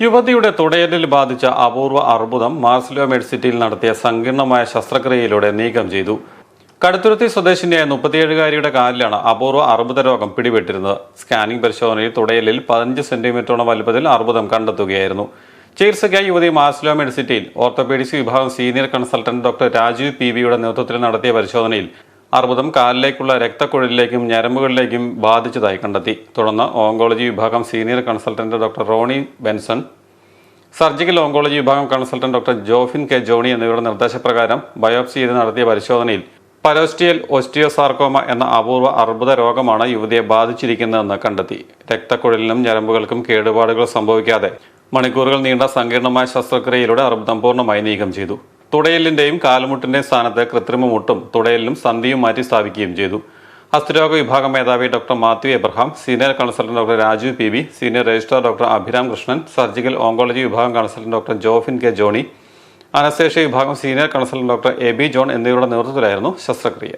യുവതിയുടെ തുടയലിൽ ബാധിച്ച അപൂർവ അർബുദം മാർസിലോ മെഡിസിറ്റിയിൽ നടത്തിയ സങ്കീർണമായ ശസ്ത്രക്രിയയിലൂടെ നീക്കം ചെയ്തു. കടുത്തുരുത്തി സ്വദേശിനിയായ മുപ്പത്തിയേഴുകാരിയുടെ കാലിലാണ് അപൂർവ അർബുദ രോഗം പിടിപെട്ടിരുന്നത്. സ്കാനിംഗ് പരിശോധനയിൽ തുടയലിൽ പതിനഞ്ച് സെന്റിമീറ്ററോളം വലുപ്പത്തിൽ അർബുദം കണ്ടെത്തുകയായിരുന്നു. ചികിത്സയ്ക്കായി യുവതി മാർസിലോ മെഡിസിറ്റിയിൽ ഓർത്തോപീഡിക്സ് വിഭാഗം senior consultant doctor Rajeev P വിയുടെ നേതൃത്വത്തിൽ നടത്തിയ പരിശോധനയിൽ അർബുദം കാലിലേക്കുള്ള രക്തക്കുഴലിലേക്കും ഞരമ്പുകളിലേക്കും ബാധിച്ചതായി കണ്ടെത്തി. തുടർന്ന് ഓങ്കോളജി വിഭാഗം senior consultant doctor Roni Benson surgical oncology വിഭാഗം consultant doctor Jofin K Johny എന്നിവരുടെ നിർദ്ദേശപ്രകാരം ബയോപ്സി ചെയ്ത് നടത്തിയ പരിശോധനയിൽ പലോസ്റ്റിയൽ ഒസ്റ്റിയോസാർക്കോമ എന്ന അപൂർവ അർബുദ രോഗമാണ് യുവതിയെ ബാധിച്ചിരിക്കുന്നതെന്ന് കണ്ടെത്തി. രക്തക്കുഴലിനും ഞരമ്പുകൾക്കും കേടുപാടുകൾ സംഭവിക്കാതെ മണിക്കൂറുകൾ നീണ്ട സങ്കീർണമായ ശസ്ത്രക്രിയയിലൂടെ അർബുദം പൂർണമായി നീക്കം ചെയ്തു. തുടയലിന്റെയും കാലുമുട്ടിന്റെയും സ്ഥാനത്ത് കൃത്രിമ മുട്ടും തുടയലിനും സന്ധിയും മാറ്റി സ്ഥാപിക്കുകയും ചെയ്തു. ഹസ്തരോഗ വിഭാഗം മേധാവി doctor Mathew Abraham senior consultant doctor Rajeev P B senior registrar doctor Abhiram Krishnan surgical oncology വിഭാഗം consultant doctor Jofin K Johny anaesthesia വിഭാഗം senior consultant doctor A B John എന്നിവരുടെ നേതൃത്വത്തിലായിരുന്നു ശസ്ത്രക്രിയ.